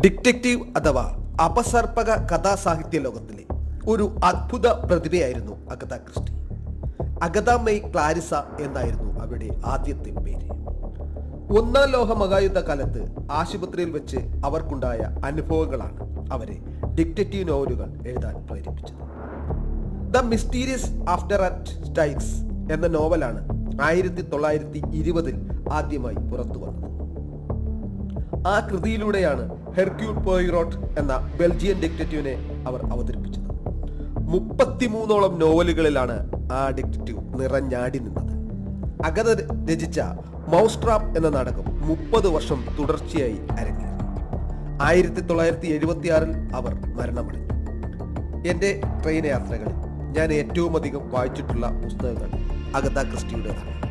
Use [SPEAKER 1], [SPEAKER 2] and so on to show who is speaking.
[SPEAKER 1] Detective അഥവാ അപസർപ്പക കഥാസാഹിത്യ ലോകത്തിലെ ഒരു അത്ഭുത പ്രതിഭയായിരുന്നു Agatha Christie. Agatha Mary Clarissa എന്നായിരുന്നു അവരുടെ ആദ്യത്തെ പേര്. ഒന്നാം ലോക മഹായുദ്ധ കാലത്ത് ആശുപത്രിയിൽ വെച്ച് അവർക്കുണ്ടായ അനുഭവങ്ങളാണ് അവരെ ഡിറ്റക്റ്റീവ് നോവലുകൾ എഴുതാൻ പ്രേരിപ്പിച്ചത്. The mysterious affair at Styles എന്ന നോവലാണ് ആയിരത്തി തൊള്ളായിരത്തി ഇരുപതിൽ ആദ്യമായി പുറത്തു വന്നത് ആ കൃതിയിലൂടെയാണ് ഹെർക്യൂൾ പോയിറോട്ട് എന്ന ബെൽജിയൻ ഡിക്റ്റേറ്റീവിനെ അവർ അവതരിപ്പിച്ചത്. മുപ്പത്തിമൂന്നോളം നോവലുകളിലാണ് ആ ഡിക്റ്റേറ്റീവ് നിറഞ്ഞാടി നിന്നത്. അഗത രചിച്ച മൗസ് ട്രാപ്പ് എന്ന നാടകം മുപ്പത് വർഷം തുടർച്ചയായി അരങ്ങേറി. ആയിരത്തി തൊള്ളായിരത്തി എഴുപത്തി ആറിൽ അവർ മരണമടഞ്ഞു. എന്റെ ട്രെയിൻ യാത്രകളിൽ ഞാൻ ഏറ്റവും അധികം വായിച്ചിട്ടുള്ള പുസ്തകങ്ങൾ അഗത ക്രിസ്റ്റിയുടേതാണ്